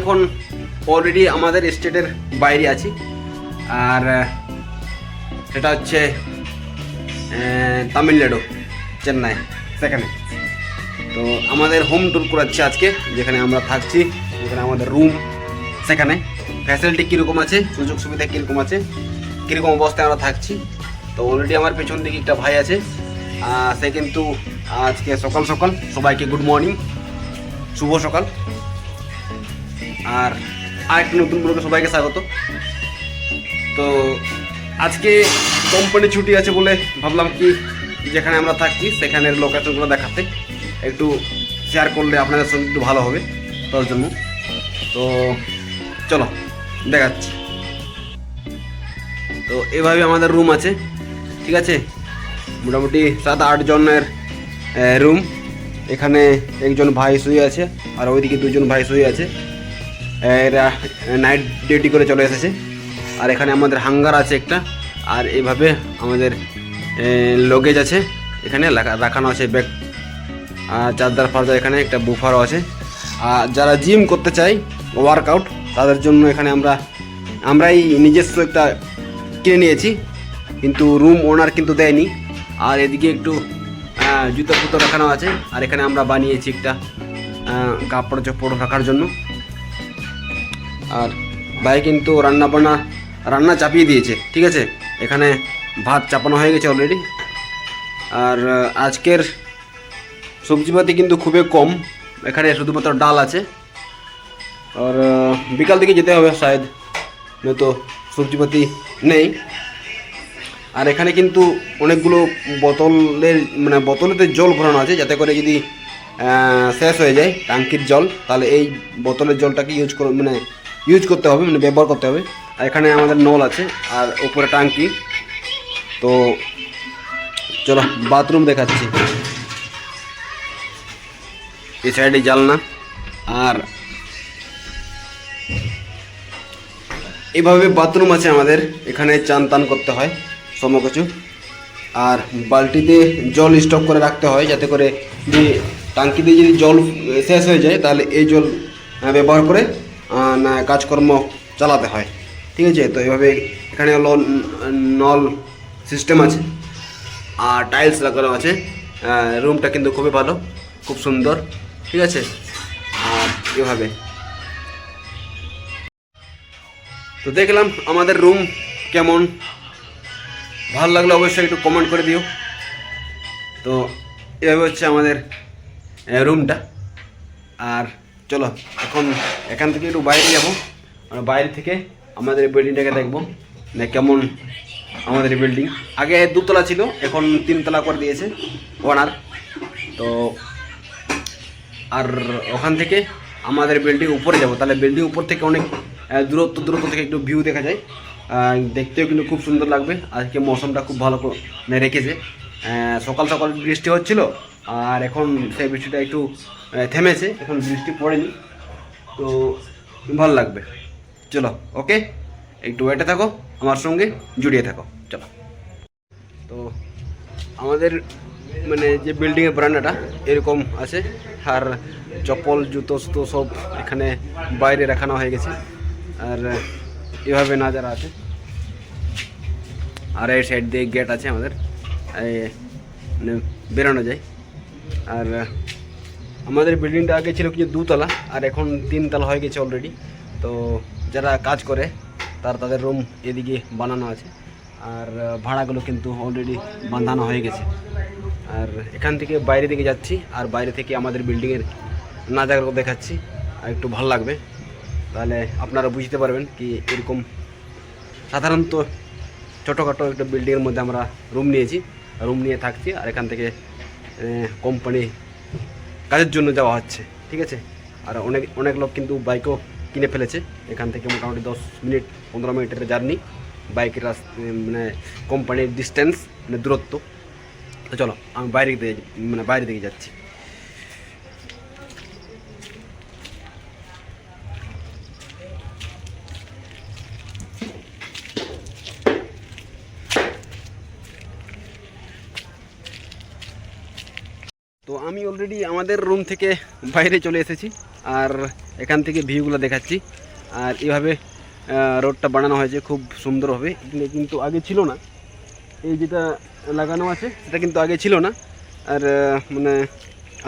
এখন অলরেডি আমাদের স্টেটের বাইরে আছি। আর সেটা হচ্ছে তামিলনাড়ু চেন্নাই। সেখানে। তো আমাদের হোম ট্যুর করাচ্ছে আজকে যেখানে আমরা থাকছি যেখানে আমাদের রুম সেখানে। ফ্যাসিলিটি কীরকম আছে সুযোগ সুবিধা কীরকম আছে কীরকম অবস্থায় আমরা থাকছি। তো অলরেডি আমার পেছন দিকে একটা ভাই আছে সে কিন্তু আজকে সকাল সকাল সবাইকে গুড মর্নিং শুভ সকাল। আর আরেকটি নতুন ব্লগে সবাইকে স্বাগত। তো আজকে কোম্পানি ছুটি আছে বলে ভাবলাম কি, যেখানে আমরা থাকছি, সেখানের লোকেশনগুলো দেখাতে। একটু শেয়ার করলে আপনাদের সঙ্গে একটু ভালো হবে তার জন্য। তো চলো, দেখাচ্ছি। তো এভাবে আমাদের রুম আছে, ঠিক আছে? মোটামুটি সাত, আট জনের রুম এখানে একজন ভাই শুয়ে আছে, আর ওইদিকে দুজন ভাই শুয়ে আছে। এরা নাইট ডিউটি করে চলে এসেছে। আর এখানে আমাদের হাঙ্গার আছে একটা, আর এইভাবে আমাদের লগেজ আছে। এখানে রাখানো আছে ব্যাগ আর চার্জার ফার্জার এখানে একটা বুফারও আছে। আর যারা জিম করতে চায় ওয়ার্কআউট তাদের জন্য এখানে আমরা, আমরাই নিজস্ব একটা কিনে নিয়েছি। কিন্তু রুম ওনার কিন্তু দেয়নি। আর এদিকে একটু জুতো ফুতো রাখানো আছে। আর এখানে আমরা বানিয়েছি একটা কাপড় চোপড় রাখার জন্য। আর ভাই কিন্তু রান্না বান্না রান্না চাপিয়ে দিয়েছে, ঠিক আছে? এখানে ভাত চাপানো হয়ে গেছে অলরেডি আর আজকের সবজিপাতি কিন্তু খুবই কম। এখানে শুধুমাত্র ডাল আছে। আর বিকাল দিকে যেতে হবে শায়দ নয়তো সবজিপাতি নেই। আর এখানে কিন্তু অনেকগুলো বোতলের মানে বোতলেতে জল ভরানো আছে, যাতে করে যদি শেষ হয়ে যায় টাঙ্কির জল, তাহলে এই বোতলের জলটাকে ইউজ করে মানে ইউজ করতে হবে মানে ব্যবহার করতে হবে। আর এখানে আমাদের নল আছে, আর ওপরে টাঙ্কি। তো চলো বাথরুম দেখাচ্ছি। এই সাইডে জালনা আর এইভাবে বাথরুম আছে আমাদের, এখানে চান টান করতে হয় সম কিছু আর বালতিতে জল স্টক করে রাখতে হয়, যাতে করে যে টাঙ্কিতে যদি জল শেষ হয়ে যায়, তাহলে এই জল ব্যবহার করে কাজকর্ম চালাতে হয়। ঠিক আছে? তো এইভাবে এখানে হলো নল সিস্টেম আছে। আর টাইলস লাগানো আছে। রুমটা কিন্তু খুবই ভালো, খুব সুন্দর। ঠিক আছে? আর এভাবে। তো দেখলাম আমাদের রুম কেমন। ভালো লাগলে অবশ্যই একটু কমেন্ট করে দিও। তো এভাবে হচ্ছে আমাদের রুমটা আর চলো, এখন এখান থেকে একটু বাইরে যাব। আর বাইরে থেকে আমাদের বিল্ডিংটাকে দেখব। না কেমন আমাদের বিল্ডিং আগে দুতলা ছিল, এখন তিনতলা করে দিয়েছে ওনার তো আর ওখান থেকে আমাদের বিল্ডিং উপরে যাব। তাহলে বিল্ডিং উপর থেকে অনেক দূরত্ব দূরত্ব থেকে একটু ভিউ দেখা যায়। দেখতেও কিন্তু খুব সুন্দর লাগবে। আজকে মৌসুমটা খুব ভালো মানে রেখেছে। সকাল সকাল বৃষ্টি হচ্ছিল আর এখন সেই বৃষ্টিটা একটু থেমেছে, এখন বৃষ্টি পড়েনি। তো ভালো লাগবে। চলো, ওকে? একটু ওয়েটে থাকো, আমার সঙ্গে জুড়িয়ে থাকো। চলো। তো আমাদের মানে যে বিল্ডিংয়ের ব্রান্ডাটা এরকম আছে। আর চপ্পল, জুতো, সুতো সব এখানে বাইরে রাখানো হয়ে গেছে। আর এভাবে না যারা আছে। আর এই সাইড দিয়ে গেট আছে আমাদের। মানে বেরোনো যায়। আর আমাদের বিল্ডিংটা আগে ছিল কিছু দুতলা, আর এখন তিনতলা হয়ে গেছে অলরেডি তো যারা কাজ করে, তার তাদের রুম এদিকে বানানো আছে। আর ভাড়াগুলো কিন্তু অলরেডি বাঁধানো হয়ে গেছে। আর এখান থেকে বাইরে দিকে যাচ্ছি, আর বাইরে থেকে আমাদের বিল্ডিংয়ের নাজারগুলো দেখাচ্ছি, আর একটু ভালো লাগবে। তাহলে আপনারা বুঝতে পারবেন কি এরকম সাধারণত ছোটোখাটো একটা বিল্ডিংয়ের মধ্যে আমরা রুম নিয়েছি। রুম নিয়ে থাকছি, আর এখান থেকে কোম্পানি কাজের জন্য যাওয়া হচ্ছে, ঠিক আছে? আর অনেক অনেক লোক কিন্তু বাইকও কিনে ফেলেছে। এখান থেকে মোটামুটি দশ মিনিট, পনেরো মিনিটের জার্নি। বাইকের রাস্তা মানে কোম্পানির ডিস্টেন্স মানে দূরত্ব। তো চলো, আমি বাইরে দিকে মানে বাইরে দিকে যাচ্ছি তো আমি অলরেডি আমাদের রুম থেকে বাইরে চলে এসেছি আর এখান থেকে ভিউগুলো দেখাচ্ছি। আর এইভাবে আহ, রোডটা বানানো হয়েছে খুব সুন্দর হবে। কিন্তু আগে ছিল না। এই যেটা লাগানো আছে সেটা কিন্তু আগে ছিল না। আর মানে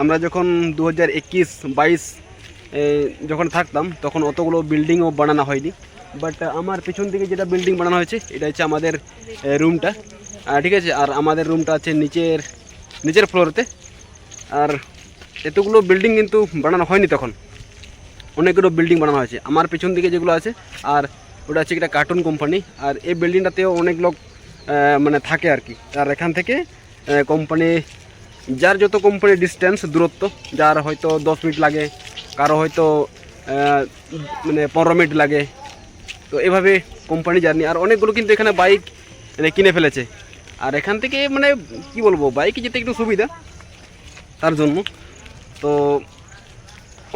আমরা যখন দু হাজার একুশ বাইশ যখন থাকতাম তখন অতগুলো বিল্ডিংও বানানো হয়নি। বাট আমার পিছন দিকে যেটা বিল্ডিং বানানো হয়েছে এটা হচ্ছে আমাদের রুমটা ঠিক আছে আর আমাদের রুমটা আছে নিচের নিচের ফ্লোরতে আর এতগুলো বিল্ডিং কিন্তু বানানো হয়নি তখন। অনেকগুলো বিল্ডিং বানানো হয়েছে। আমার পিছন দিকে যেগুলো আছে, আর ওটা হচ্ছে একটা কার্টুন কোম্পানি আর এই বিল্ডিংটাতেও অনেক লোক মানে থাকে আর কি। আর এখান থেকে কোম্পানি যার যত কোম্পানির ডিস্টেন্স দূরত্ব, যার হয়তো দশ মিনিট লাগে, কারও হয়তো মানে পনেরো মিনিট লাগে। তো এভাবে কোম্পানি জার্নি আর অনেকগুলো কিন্তু এখানে বাইক মানে কিনে ফেলেছে। আর এখান থেকে মানে কি বলব বাইকে যেতে একটু সুবিধা, তার জন্য। তো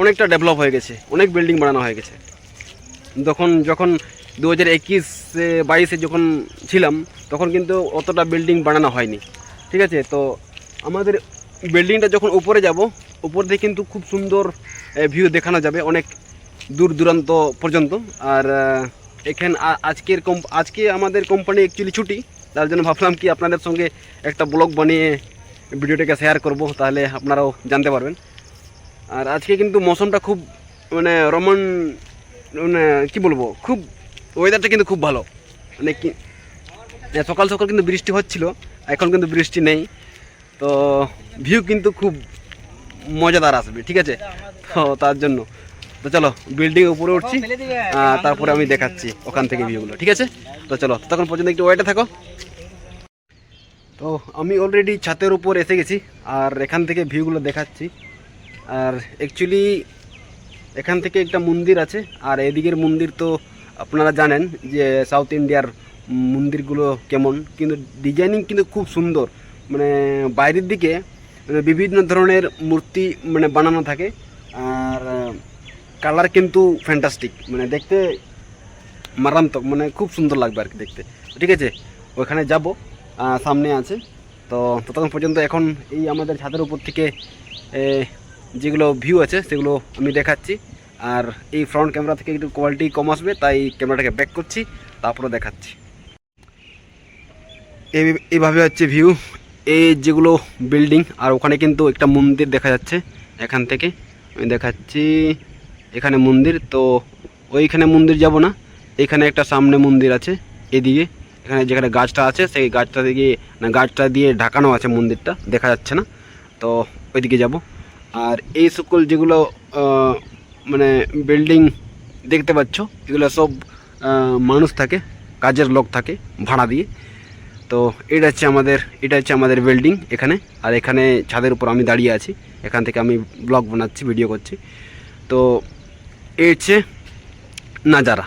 অনেকটা ডেভেলপ হয়ে গেছে, অনেক বিল্ডিং বানানো হয়ে গেছে। তখন যখন দু হাজার একুশে, বাইশে যখন ছিলাম, তখন কিন্তু অতটা বিল্ডিং বানানো হয়নি। ঠিক আছে? তো আমাদের বিল্ডিংটা যখন উপরে যাব, উপর দিয়ে কিন্তু খুব সুন্দর ভিউ দেখানো যাবে অনেক দূর দূরান্ত পর্যন্ত। আর এখানে আজকের কম আজকে আমাদের কোম্পানি অ্যাকচুয়ালি ছুটি। তার জন্য ভাবলাম কি আপনাদের সঙ্গে একটা ব্লগ বানিয়ে ভিডিওটাকে শেয়ার করব, তাহলে আপনারাও জানতে পারবেন। আর আজকে কিন্তু মৌসুমটা খুব মানে রমন মানে কি বলব খুব ওয়েদারটা কিন্তু খুব ভালো। মানে কি হ্যাঁ, সকাল সকাল কিন্তু বৃষ্টি হচ্ছিল এখন কিন্তু বৃষ্টি নেই। তো ভিউ কিন্তু খুব মজাদার আসবে ঠিক আছে? তো তার জন্য। তো চলো বিল্ডিং উপরে উঠছি তারপরে আমি দেখাচ্ছি ওখান থেকে ভিউগুলো ঠিক আছে? তো চলো তখন পর্যন্ত একটু ওয়েটে থাকো। তো আমি অলরেডি ছাতের উপর এসে গেছি আর এখান থেকে ভিউগুলো দেখাচ্ছি। আর অ্যাকচুয়ালি এখান থেকে একটা মন্দির আছে, আর এদিকের মন্দির তো আপনারা জানেন যে সাউথ ইন্ডিয়ার মন্দিরগুলো কেমন, কিন্তু ডিজাইনিং কিন্তু খুব সুন্দর। মানে বাইরের দিকে মানে বিভিন্ন ধরনের মূর্তি মানে বানানো থাকে, আর কালার কিন্তু ফ্যান্টাস্টিক মানে দেখতে মারাত্মক মানে খুব সুন্দর লাগবে আর কি দেখতে। ঠিক আছে ওখানে যাব সামনে আছে। তো ততক্ষণ পর্যন্ত এখন এই আমাদের ছাদের উপর থেকে যেগুলো ভিউ আছে, সেগুলো আমি দেখাচ্ছি। আর এই ফ্রন্ট ক্যামেরা থেকে একটু কোয়ালিটি কম আসবে, তাই ক্যামেরাটাকে ব্যাক করছি, তারপরে দেখাচ্ছি। এই- এইভাবে হচ্ছে ভিউ এই যেগুলো বিল্ডিং আর ওখানে কিন্তু একটা মন্দির দেখা যাচ্ছে, এখান থেকে। আমি দেখাচ্ছি, এখানে মন্দির, তো ওইখানে মন্দির যাব না। এখানে একটা সামনে মন্দির আছে, এদিকে। এখানে যেখানে গাছটা আছে, সেই গাছটা দিকে গাছটা দিয়ে ঢাকানো আছে মন্দিরটা, দেখা যাচ্ছে না। তো ওইদিকে যাব। আর এই সকল যেগুলো মানে বিল্ডিং দেখতে পাচ্ছ, এগুলো সব মানুষ থাকে, কাজের লোক থাকে, ভাড়া দিয়ে। তো এটা হচ্ছে আমাদের, এটা হচ্ছে আমাদের বিল্ডিং এখানে। আর এখানে ছাদের উপর আমি দাঁড়িয়ে আছি। এখান থেকে আমি ব্লগ বানাচ্ছি ভিডিও করছি। তো এই হচ্ছে নাজারা।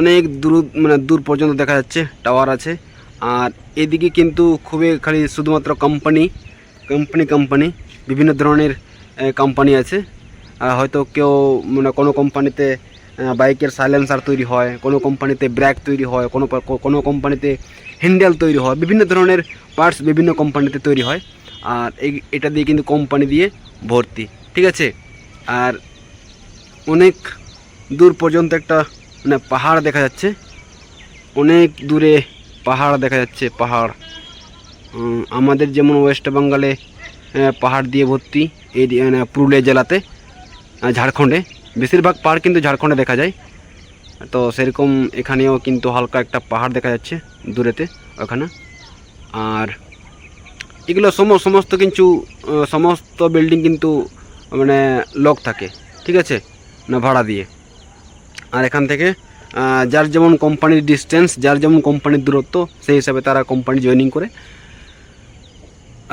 অনেক দূর মানে দূর পর্যন্ত দেখা যাচ্ছে টাওয়ার আছে। আর এদিকে কিন্তু খুবই খালি শুধুমাত্র কোম্পানি কোম্পানি কোম্পানি বিভিন্ন ধরনের কোম্পানি আছে। হয়তো কেউ মানে কোনো কোম্পানিতে বাইকের সাইলেন্সার তৈরি হয়, কোনো কোম্পানিতে ব্রেক তৈরি হয়, কোনো কোনো কোম্পানিতে হ্যান্ডেল তৈরি হয়, বিভিন্ন ধরনের পার্টস বিভিন্ন কোম্পানিতে তৈরি হয়। আর এই, এটা দিয়ে কিন্তু কোম্পানি দিয়ে ভর্তি, ঠিক আছে? আর অনেক দূর পর্যন্ত একটা মানে পাহাড় দেখা যাচ্ছে। অনেক দূরে পাহাড় দেখা যাচ্ছে, পাহাড়। আমাদের যেমন ওয়েস্ট বেঙ্গলে পাহাড় দিয়ে ভর্তি এই পুরুলিয়া জেলাতে ঝাড়খণ্ডে। বেশিরভাগ পাহাড় কিন্তু ঝাড়খণ্ডে দেখা যায়। তো সেরকম এখানেও কিন্তু হালকা একটা পাহাড় দেখা যাচ্ছে দূরেতে, ওখানে। আর এগুলো সম সমস্ত কিছু সমস্ত বিল্ডিং কিন্তু মানে লোক থাকে, ঠিক আছে? না ভাড়া দিয়ে। আর এখান থেকে যার যেমন কোম্পানির ডিস্টেন্স যার যেমন কোম্পানির দূরত্ব, সেই হিসাবে তারা কোম্পানি জয়েনিং করে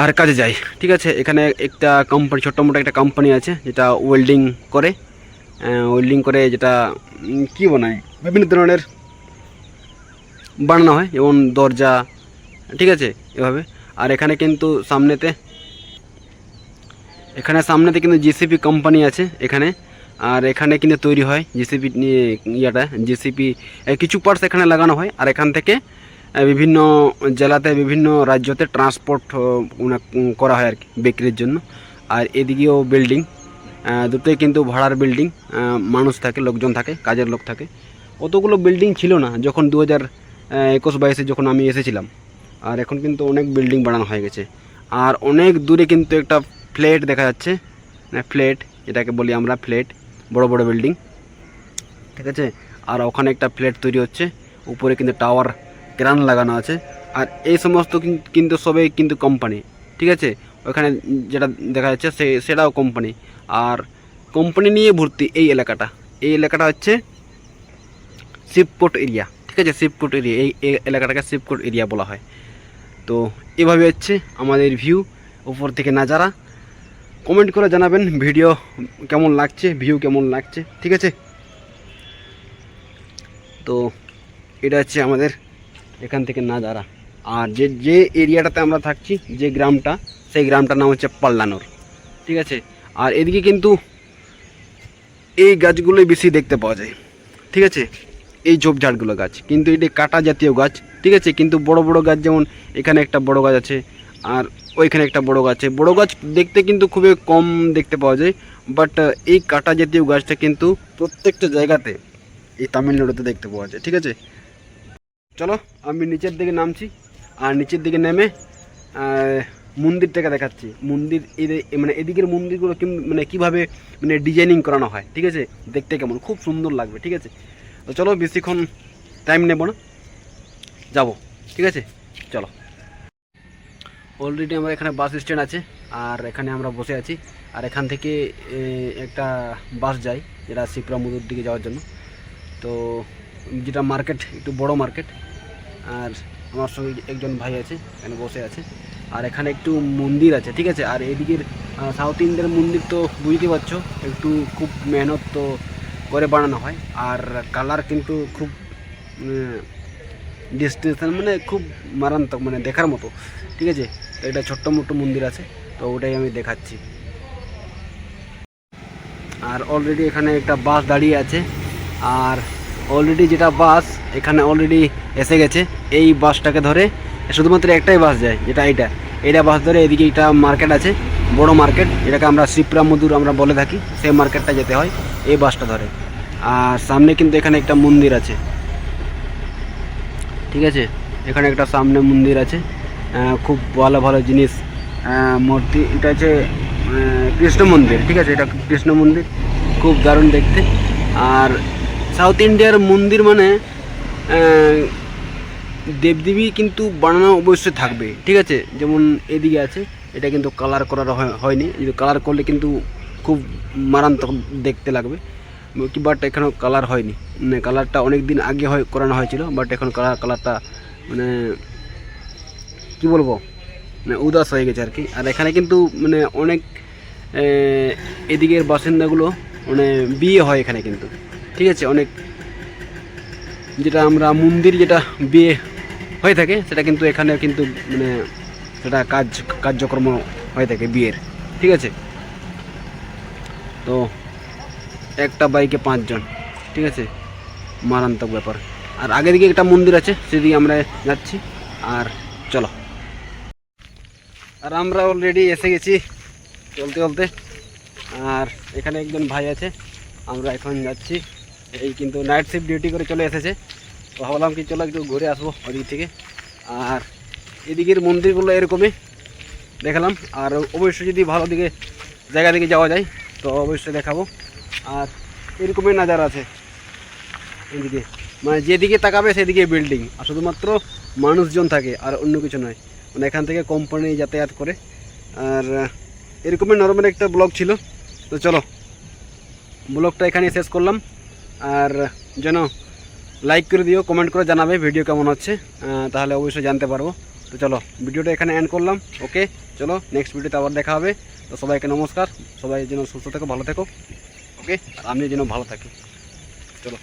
আর কাজে যায় ঠিক আছে? এখানে একটা কোম্পানি ছোট্ট মোটো একটা কোম্পানি আছে, যেটা ওয়েল্ডিং করে। ওয়েল্ডিং করে যেটা কি বানায় বিভিন্ন ধরনের বানানো হয়, যেমন দরজা, ঠিক আছে? এভাবে। আর এখানে কিন্তু সামনেতে, এখানে সামনেতে কিন্তু জিসিপি কোম্পানি আছে এখানে। আর এখানে কিন্তু তৈরি হয় জিসিপি ইয়েটা জিসিপি কিছু পার্টস এখানে লাগানো হয়। আর এখান থেকে বিভিন্ন জেলাতে বিভিন্ন রাজ্যতে ট্রান্সপোর্ট করা হয় আর কি বিক্রির জন্য। আর এদিকেও বিল্ডিং দুটোই কিন্তু ভাড়ার বিল্ডিং মানুষ থাকে, লোকজন থাকে, কাজের লোক থাকে। অতগুলো বিল্ডিং ছিল না যখন দু হাজার একুশ বাইশে যখন আমি এসেছিলাম। আর এখন কিন্তু অনেক বিল্ডিং বানানো হয়ে গেছে। আর অনেক দূরে কিন্তু একটা ফ্ল্যাট দেখা যাচ্ছে। ফ্ল্যাট যেটাকে বলি আমরা ফ্ল্যাট বড় বড় বিল্ডিং ঠিক আছে? আর ওখানে একটা ফ্ল্যাট তৈরি হচ্ছে। উপরে কিন্তু টাওয়ার ক্রান লাগানো আছে। আর এই সমস্ত কিন্তু সবই কিন্তু কোম্পানি ঠিক আছে? ওখানে যেটা দেখা যাচ্ছে সে, সেটাও কোম্পানি আর কোম্পানি নিয়ে ভর্তি এই এলাকাটা। এই এলাকাটা হচ্ছে শিবকোট এরিয়া ঠিক আছে? শিবকোট এরিয়া এই এলাকাটাকে শিবকোট এরিয়া বলা হয়। তো এভাবে হচ্ছে আমাদের ভিউ উপর থেকে নাজারা। কমেন্ট করে জানাবেন ভিডিও কেমন লাগছে ভিউ কেমন লাগছে, ঠিক আছে? তো এটা হচ্ছে আমাদের এখান থেকে নাজারা আর যে যে এরিয়াটাতে আমরা থাকছি, যে গ্রামটা, সেই গ্রামটার নাম হচ্ছে পাল্লানোর। ঠিক আছে? আর এদিকে কিন্তু এই গাছগুলোই বেশি দেখতে পাওয়া যায়। ঠিক আছে? এই ঝোপঝাড়গুলো গাছ। কিন্তু এটি কাটা জাতীয় গাছ। ঠিক আছে? কিন্তু বড় বড় গাছ যেমন এখানে একটা বড় গাছ আছে, আর ওইখানে একটা বড় গাছ আছে। বড় গাছ দেখতে কিন্তু খুবই কম দেখতে পাওয়া যায়, বাট এই কাটা জাতীয় গাছটা কিন্তু প্রত্যেকটা জায়গাতে এই তামিলনাড়ুতে দেখতে পাওয়া যায়। ঠিক আছে? চলো, আমি নিচের দিকে নামছি, আর নিচের দিকে নেমে মন্দিরটাকে দেখাচ্ছি। মন্দির মানে এদিকের মন্দিরগুলো মানে কীভাবে মানে ডিজাইনিং করানো হয়, ঠিক আছে? দেখতে কেমন, খুব সুন্দর লাগবে, ঠিক আছে? তো চলো, বেশিক্ষণ টাইম নেব না, যাব, ঠিক আছে? চলো। অলরেডি আমার এখানে বাস স্ট্যান্ড আছে, আর এখানে আমরা বসে আছি, আর এখান থেকে একটা বাস যায়, যেটা শিপ্রা দিকে যাওয়ার জন্য। তো যেটা মার্কেট একটু বড় মার্কেট আর আমার সঙ্গে একজন ভাই আছে, এখানে বসে আছে। আর এখানে একটু মন্দির আছে, ঠিক আছে? আর এদিকের সাউথ ইন্ডিয়ার মন্দির তো বুঝতে পারছ, একটু খুব মেহনত তো করে বানানো হয়। আর কালার কিন্তু খুব ডিস্টেন্স মানে খুব মারাত্মক মানে দেখার মতো, ঠিক আছে? এটা ছোট্ট মোটো মন্দির আছে, তো ওটাই আমি দেখাচ্ছি। আর অলরেডি এখানে একটা বাস দাঁড়িয়ে আছে। আর অলরেডি যেটা বাস এখানে অলরেডি এসে গেছে। এই বাসটাকে ধরে শুধুমাত্র একটাই বাস যায়, যেটা এইটা। এইটা বাস ধরে এদিকে একটা মার্কেট আছে, বড় মার্কেট যেটাকে আমরা শিপ্রা মধুর আমরা বলে থাকি, সেই মার্কেটটা যেতে হয় এই বাসটা ধরে। আর সামনে কিন্তু এখানে একটা মন্দির আছে। ঠিক আছে? এখানে একটা সামনে মন্দির আছে। খুব ভালো ভালো জিনিস। মূর্তি, এটা হচ্ছে কৃষ্ণ মন্দির। ঠিক আছে? এটা কৃষ্ণ মন্দির। খুব দারুণ দেখতে। আর সাউথ ইন্ডিয়ার মন্দির মানে দেবদেবী কিন্তু বানানো অবশ্যই থাকবে, ঠিক আছে? যেমন এদিকে আছে, এটা কিন্তু কালার করার হয়- হয়নি। যদি কালার করলে কিন্তু খুব মারাত্মক দেখতে লাগবে। কি বাট এখানেও কালার হয়নি। মানে কালারটা অনেক দিন আগে হয়, করানো হয়েছিল বাট এখন কালার কালারটা মানে কি বলব? মানে উদাস হয়ে গেছে আর কি। আর এখানে কিন্তু মানে অনেক এদিকের বাসিন্দাগুলো মানে বিয়ে হয় এখানে কিন্তু। ঠিক আছে, অনেক যেটা আমরা মন্দির যেটা বিয়ে হয়ে থাকে, সেটা কিন্তু এখানে কিন্তু মানে সেটা কাজ, কার্যক্রম হয়ে থাকে বিয়ের, ঠিক আছে? তো একটা বাইকে পাঁচজন, ঠিক আছে? মারাত্মক ব্যাপার। আর আগে দিকে একটা মন্দির আছে, সেদিকে আমরা যাচ্ছি, আর চলো। আর আমরা অলরেডি এসে গেছি, চলতে চলতে। আর এখানে একজন ভাই আছে, আমরা এখন যাচ্ছি। এই কিন্তু নাইট শিফট ডিউটি করে চলে এসেছে। তো ভাবলাম কি চলো একটু ঘুরে আসব ওদিক থেকে। আর এদিকের মন্দিরগুলো এরকমই দেখালাম। আর অবশ্যই যদি ভালো দিকে, জায়গা দিকে যাওয়া যায়, তো অবশ্যই দেখাবো। আর এরকমই নাজার আছে এদিকে। মানে যেদিকে তাকাবে সেদিকে বিল্ডিং আর শুধুমাত্র মানুষজন থাকে, আর অন্য কিছু নয়। মানে এখান থেকে কোম্পানি যাতায়াত করে। আর এরকমই নর্মাল একটা ব্লগ ছিল। তো চলো ব্লগটা এখানে শেষ করলাম। আর যেন লাইক করে দিও কমেন্ট করে জানাবে ভিডিও কেমন হচ্ছে তাহলে অবশ্যই জানতে পারব। তো চলো, ভিডিওটা এখানে এন্ড করলাম ওকে চলো নেক্সট ভিডিওতে আবার দেখা হবে। তো সবাইকে নমস্কার, সবাই যেন সুস্থ থেকো, ভালো থেকো ওকে আর আমিও যেন ভালো থাকি। চলো।